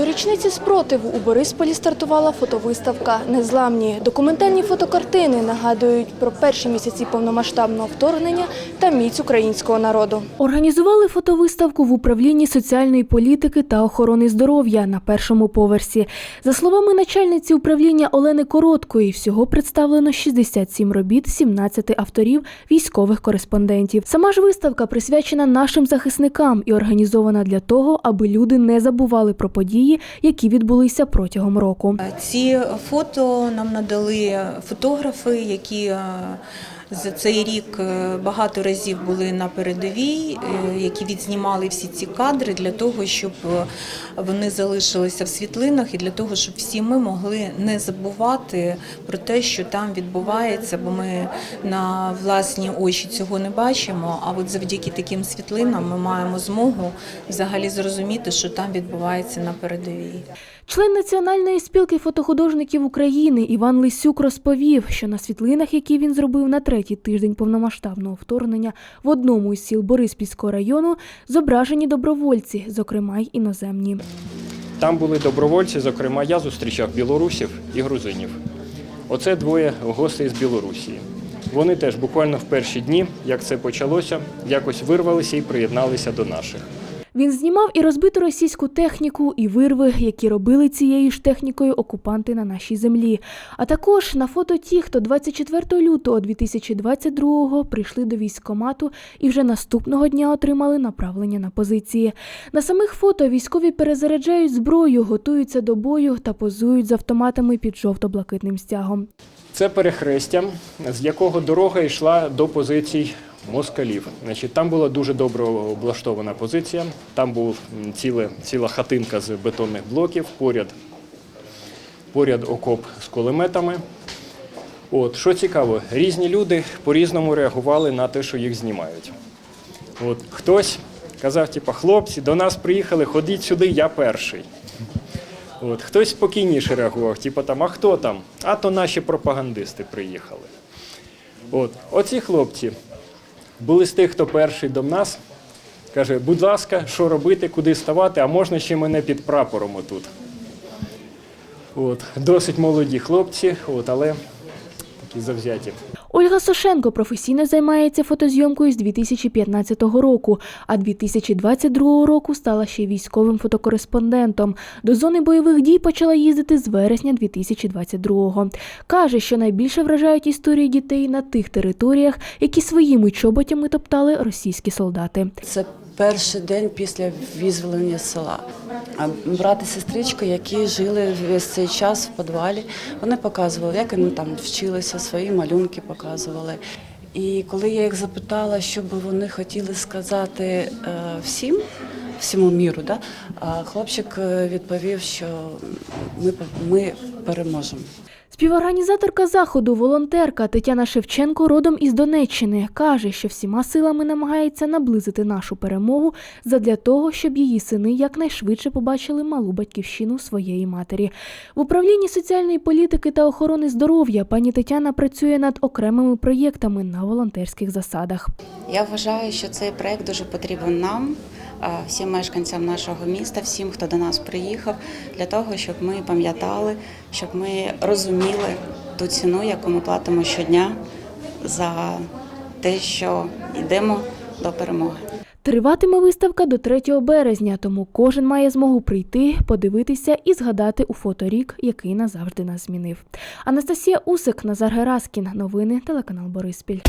До річниці спротиву у Борисполі стартувала фотовиставка Незламні. Документальні фотокартини нагадують про перші місяці повномасштабного вторгнення та міць українського народу. Організували фотовиставку в управлінні соціальної політики та охорони здоров'я на першому поверсі. За словами начальниці управління Олени Короткої, всього представлено 67 робіт 17 авторів військових кореспондентів. Сама ж виставка присвячена нашим захисникам і організована для того, аби люди не забували про події, які відбулися протягом року. Ці фото нам надали фотографи, які е, за цей рік е, багато разів були на передовій, е, які відзнімали всі ці кадри для того, щоб е, вони залишилися в світлинах, і для того, щоб всі ми могли не забувати про те, що там відбувається, бо ми на власні очі цього не бачимо. А от завдяки таким світлинам ми маємо змогу взагалі зрозуміти, що там відбувається на передовій. Член Національної спілки фотохудожників України Іван Лисюк розповів, що на світлинах, які він зробив на третій тиждень повномасштабного вторгнення в одному із сіл Бориспільського району, зображені добровольці, зокрема й іноземні. Там були добровольці, зокрема, я зустрічав білорусів і грузинів. Оце двоє гостей з Білорусі. Вони теж буквально в перші дні, як це почалося, якось вирвалися і приєдналися до наших. Він знімав і розбиту російську техніку, і вирви, які робили цією ж технікою окупанти на нашій землі. А також на фото ті, хто 24 лютого 2022-го прийшли до військкомату і вже наступного дня отримали направлення на позиції. На самих фото військові перезаряджають зброю, готуються до бою та позують з автоматами під жовто-блакитним стягом. Це перехрестя, з якого дорога йшла до позицій москалів. Значить, там була дуже добре облаштована позиція. Там був м, ціле, ціла хатинка з бетонних блоків, поряд, поряд окоп з кулеметами. От, що цікаво, різні люди по-різному реагували на те, що їх знімають. От, хтось казав, типу, хлопці, до нас приїхали, ходіть сюди, я перший. От, хтось спокійніше реагував, типу там, а хто там? А то наші пропагандисти приїхали. От, оці хлопці були з тих, хто перший до нас. Каже, будь ласка, що робити, куди ставати, а можна ще мене під прапором отут. От, досить молоді хлопці, от, але такі завзяті. Ольга Сошенко професійно займається фотозйомкою з 2015 року, а 2022 року стала ще військовим фотокореспондентом. До зони бойових дій почала їздити з вересня 2022-го. Каже, що найбільше вражають історії дітей на тих територіях, які своїми чоботями топтали російські солдати. Це перший день після визволення села. Брат і сестричка, які жили весь цей час в підвалі, вони показували, як вони там вчилися, свої малюнки показували. І коли я їх запитала, що би вони хотіли сказати е, всім, всьому міру, да, хлопчик е, відповів, що ми, ми переможемо. Співорганізаторка заходу, волонтерка Тетяна Шевченко, родом із Донеччини, каже, що всіма силами намагається наблизити нашу перемогу задля того, щоб її сини якнайшвидше побачили малу батьківщину своєї матері. В управлінні соціальної політики та охорони здоров'я пані Тетяна працює над окремими проєктами на волонтерських засадах. Я вважаю, що цей проект дуже потрібен нам, всім мешканцям нашого міста, всім, хто до нас приїхав, для того, щоб ми пам'ятали, щоб ми розуміли ту ціну, яку ми платимо щодня за те, що йдемо до перемоги. Триватиме виставка до 3 березня, тому кожен має змогу прийти, подивитися і згадати у фоторік, який назавжди нас змінив. Анастасія Усик, Назар Гераскін. Новини телеканал Бориспіль.